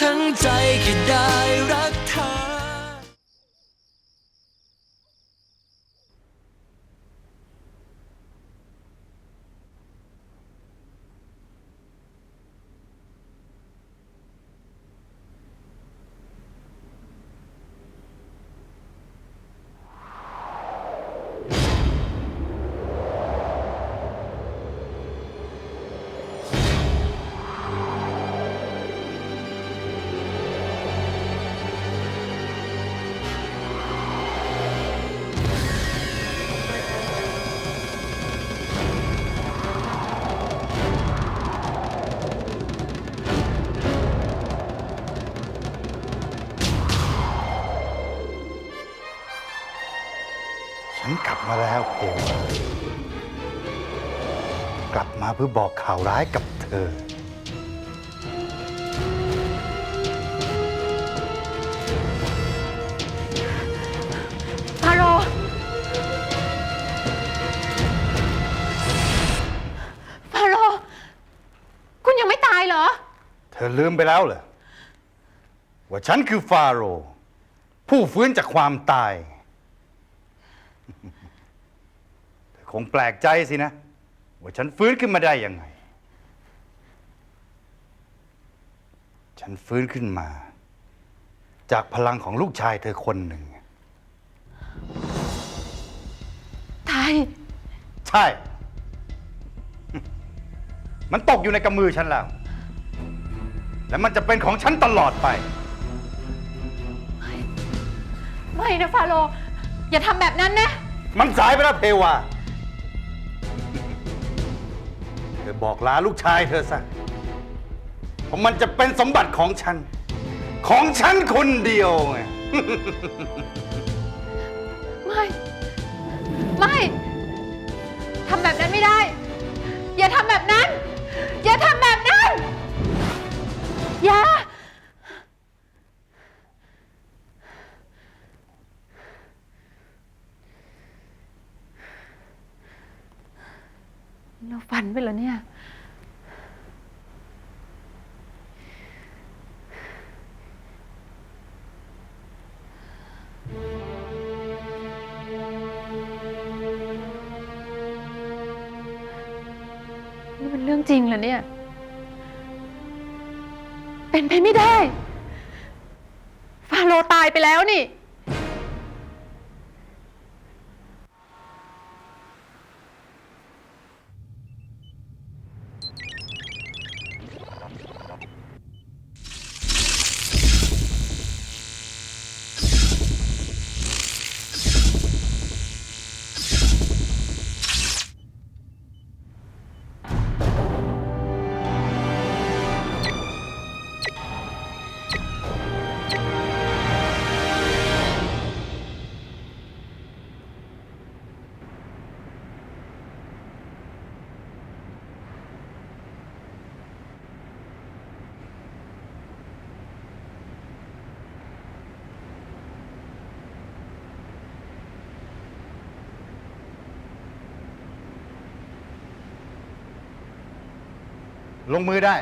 ทั้งใจแค่ได้รัก เพื่อบอกข่าวร้ายกับเธอ ฟาโรห์ฟาโรห์คุณยังไม่ตายเหรอ เธอลืมไปแล้วเหรอ ว่าฉันคือฟาโรห์ผู้ฟื้นจากความตาย เธอคงแปลกใจสินะ ว่าฉันฟื้นขึ้นมาได้ยังไง ฉันฟื้นขึ้นมา จากพลังของลูกชายเธอคนหนึ่งตายใช่ มันตกอยู่ในกำมือฉันแล้ว และมันจะเป็นของฉันตลอดไป ไม่นะฟาโรห์อย่าทำแบบนั้นนะ มันสายไปแล้วเพวา อบอกลาลูกชายเธอซะ เพราะมันจะเป็นสมบัติของฉัน ของฉันคนเดียวไง ไม่ ไม่ทำแบบนั้นไม่ได้ อย่าทำแบบนั้น อย่าทำแบบนั้น อย่า เรา ฝันไปแล้วเนี่ย นี่มันเรื่องจริงเหรอเนี่ย เป็นไปไม่ได้ ฟาโรห์ตายไปแล้วนี่ ลงมือได้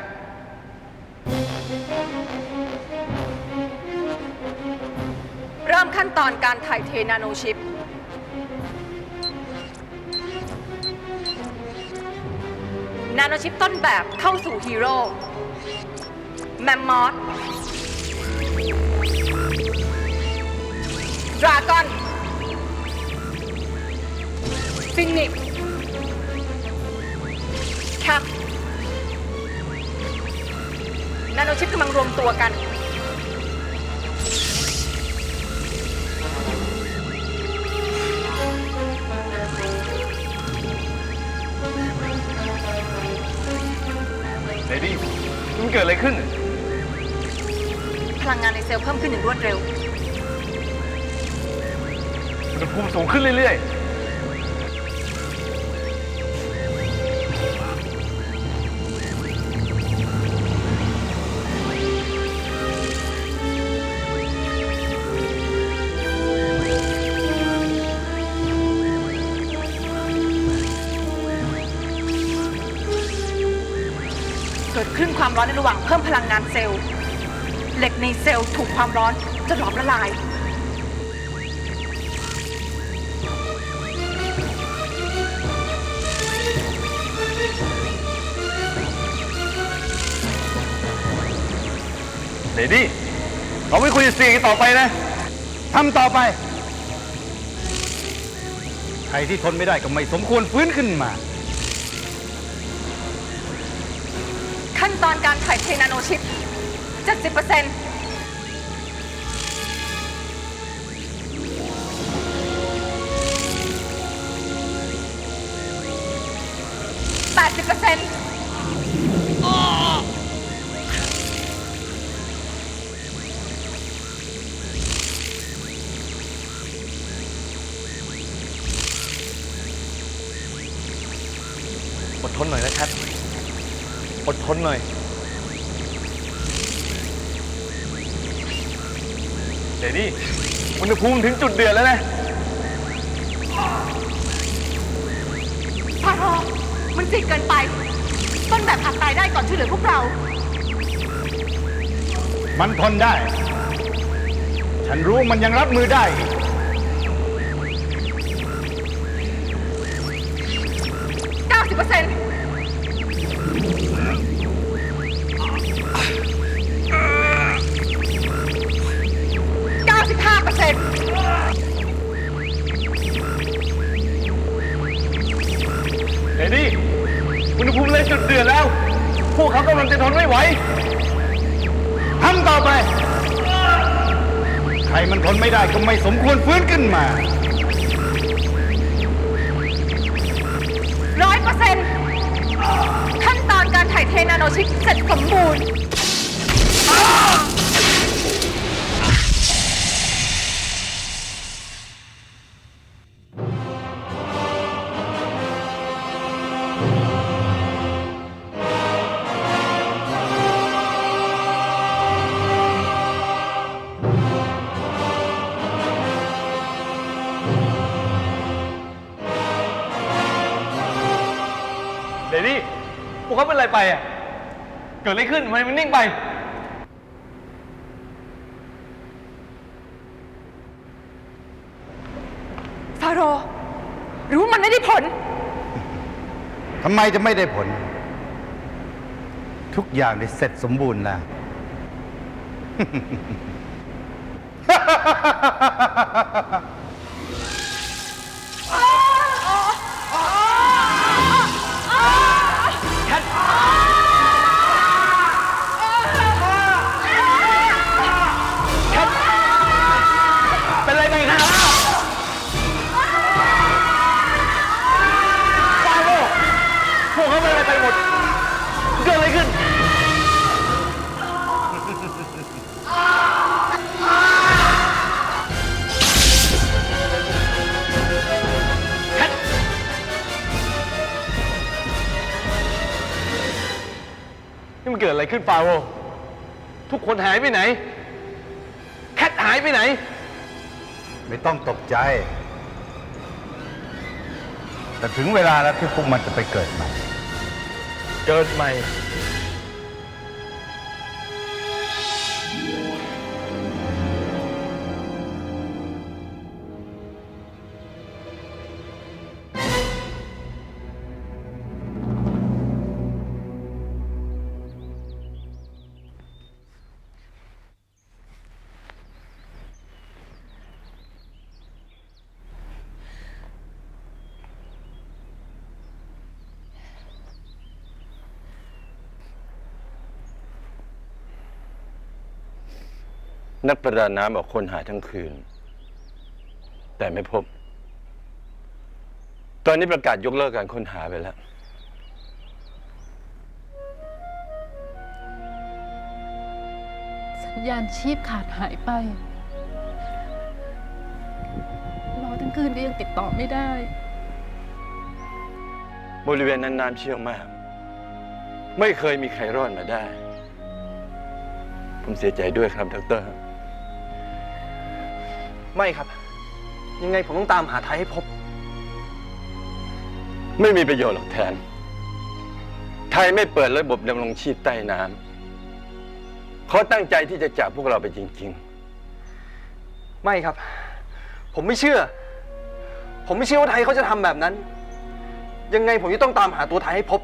เริ่มขั้นตอนการถ่ายเทนาโนชิป นาโนชิปต้นแบบเข้าสู่ฮีโร่ แมมมอสดราก้อนฟินิกแคป นาโนชิปกำลังรวมตัวกัน เลดี้มันเกิดอะไรขึ้น พลังงานในเซลล์เพิ่มขึ้นอย่างรวดเร็ว อุณหภูมิสูงขึ้นเรื่อยๆ ระหว่างเพิ่มพลังงานเซลล์ เหล็กในเซลล์ถูกความร้อนจนหลอมละลายเลดี้เราไม่คุยเสียงกันต่อไปนะทำต่อไป ใครที่ทนไม่ได้ก็ไม่สมควรฟื้นขึ้นมา ตอนการถ่ายเทนาโนชิป 70% 80%อดทนหน่อยนะครับ อดทนหน่อยเลดี้อุณหภูมิถึงจุดเดือดแล้วนะพาโรมันจิกเกินไป ต้นแบบอาจตายได้ก่อนช่วยเหลือพวกเรา มันทนได้ ฉันรู้มันยังรับมือได้อีก90% ได้จุดเดือดแล้ว พวกเขากำลังจะทนไม่ไหวทำต่อไป ใครมันทนไม่ได้ก็ไม่สมควรฟื้นขึ้นมา ร้อยเปอร์เซ็นต์ขั้นตอนการถ่ายเทนาโนชิปเสร็จสมบูรณ์ เขาเป็นอะไรไปอะ เกิดอะไรขึ้นทำไมมันนิ่งไป ฟาโรห์รู้มันไม่ได้ผล ทำไมจะไม่ได้ผล ทุกอย่างได้เสร็จสมบูรณ์แล้ว อะไรขึ้นฟาโร่ทุกคนหายไปไหน แคทหายไปไหน ไม่ต้องตกใจ แต่ถึงเวลาแล้วที่พวกมันจะไปเกิดใหม่ เกิดใหม่ นักประดาน้ำออกค้นหาทั้งคืน แต่ไม่พบ ตอนนี้ประกาศยกเลิกการค้นหาไปแล้ว สัญญาณชีพขาดหายไปรอทั้งคืนก็ยังติดต่อไม่ได้ บริเวณนั้นน้ำเชี่ยวมาก ไม่เคยมีใครรอดมาได้ ผมเสียใจด้วยครับดอกเตอร ไม่ครับ ยังไงผมต้องตามหาไทยให้พบ ไม่มีประโยชน์หรอกแทน ไทยไม่เปิดระบบดำรงชีพใต้น้เขาตั้งใจที่จะจากพวกเราไปจริงไม่ครับ ผมไม่เชื่อ ผมไม่เชื่อว่าไทยเขาจะทำแบบนั้น ยังไงผมจะต้องตามหาตัวไทยให้พบ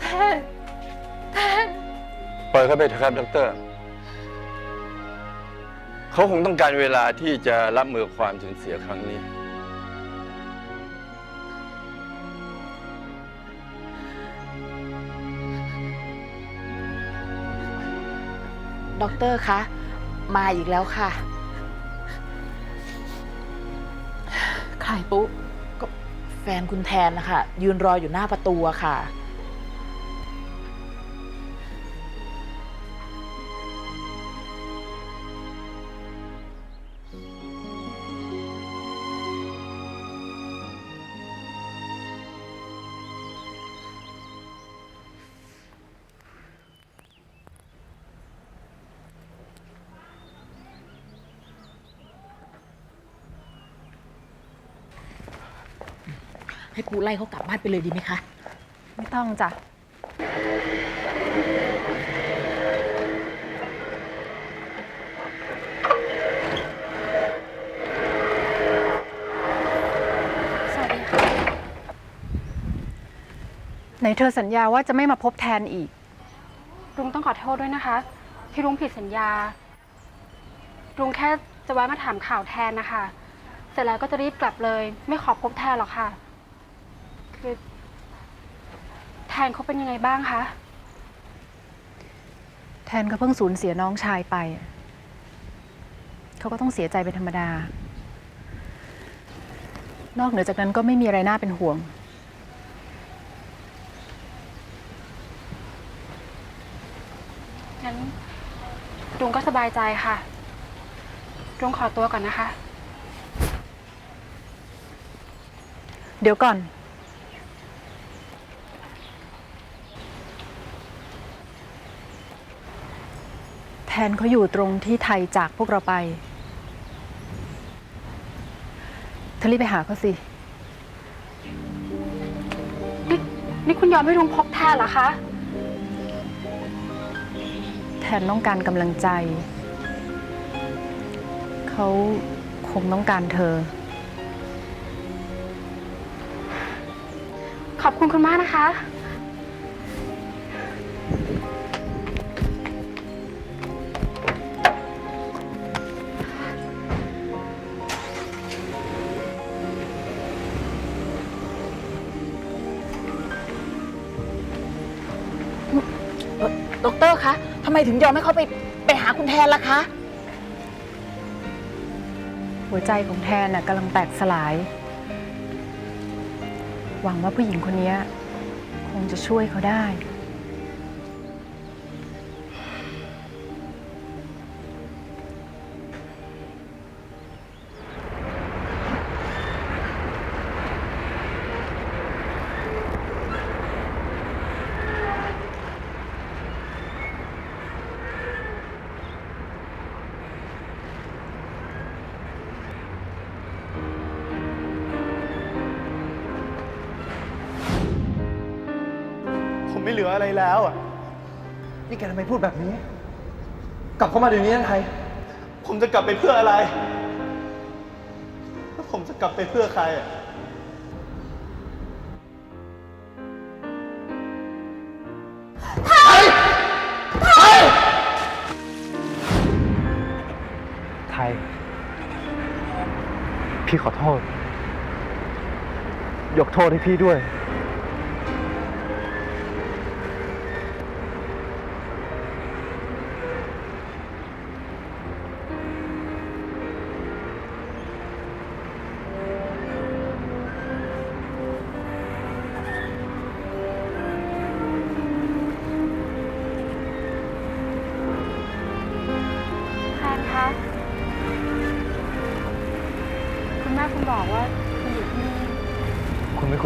แทน แทนๆปล่อยเขาไปเถอะครับดร เขาคงต้องการเวลาที่จะรับมือความสูญเสียครั้งนี้ ด็อกเตอร์คะ มาอีกแล้วค่ะ ใครปุ๊ก็แฟนคุณแทนนะคะยืนรออยู่หน้าประตูอะค่ะ ให้ปูไล่เขากลับบ้านไปเลยดีไหมคะ ไม่ต้องจ้ะ สวัสดีค่ะ ไหนเธอสัญญาว่าจะไม่มาพบแทนอีก ลุงต้องขอโทษด้วยนะคะ ที่ลุงผิดสัญญา ลุงแค่จะแวะมาถามข่าวแทนนะคะ เสร็จแล้วก็จะรีบกลับเลย ไม่ขอพบแทนหรอกค่ะ คือแทนเขาเป็นยังไงบ้างคะ แทนก็เพิ่งสูญเสียน้องชายไป เขาก็ต้องเสียใจเป็นธรรมดา นอกเหนือจากนั้นก็ไม่มีอะไรน่าเป็นห่วง งั้นลุงก็สบายใจค่ะลุงขอตัวก่อนนะคะ เดี๋ยวก่อน นเขาอยู่ตรงที่ไทยจากพวกเราไป เธอรีบไปหาเขาสิ นี่นี่คุณยอมให้ลุงพบแทนเหรอคะ แทนต้องการกำลังใจ เขาคงต้องการเธอ ขอบคุณคุณมากนะคะ ทำไมถึงยอมให้เขาไปไปหาคุณแทนล่ะคะ หัวใจของแทนน่ะกำลังแตกสลาย หวังว่าผู้หญิงคนนี้คงจะช่วยเขาได้ เหลืออะไรแล้วอะ นี่แกทำไมพูดแบบนี้ กลับเข้ามาเดี๋ยวนี้นะไทย ผมจะกลับไปเพื่ออะไร แล้วผมจะกลับไปเพื่อใครอะ ไทย พี่ขอโทษ ยกโทษให้พี่ด้วย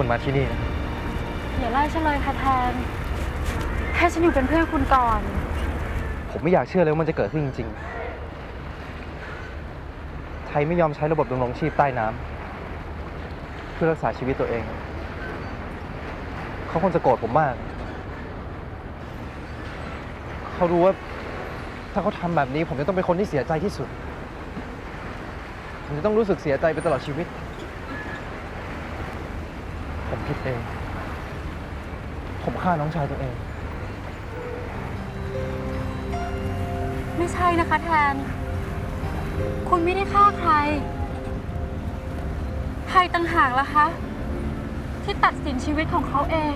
คุณไม่ควรมาที่นี่นะอย่าไล่ฉันเลยค่ะแทน แค่ฉันอยู่เป็นเพื่อนคุณก่อน ผมไม่อยากเชื่อเลยว่ามันจะเกิดขึ้นจริง ๆ ไทยไม่ยอมใช้ระบบดำรงชีพใต้น้ำเพื่อรักษาชีวิตตัวเอง เขาคงจะโกรธผมมาก เขเขารู้ว่า ถ้าเขาทำแบบนี้ ผมจะต้องเป็นคนที่เสียใจที่สุด ผมจะต้องรู้สึกเสียใจไปตลอดชีวิต ผมผิดเอง ผมฆ่าน้องชายตัวเอง ไม่ใช่นะคะแทน คุณไม่ได้ฆ่าใคร ใครต่างหากล่ะคะ ที่ตัดสินชีวิตของเขาเอง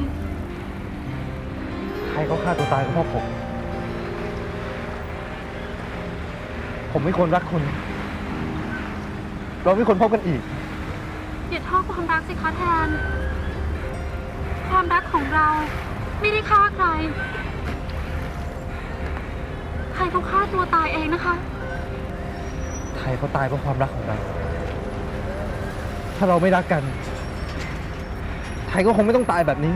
ใครเขาฆ่าตัวตายก็เพราะผม ผมไม่ควรรักคุณ เราไม่ควรพบกันอีกอย่าโทษความรักสิคะแทน ความรักของเราไม่ได้ฆ่าใคร ใครเขาฆ่าตัวตายเองนะคะใครเขาตายเพราะความรักของเรา ถ้าเราไม่รักกัน ไทยก็คงไม่ต้องตายแบบนี้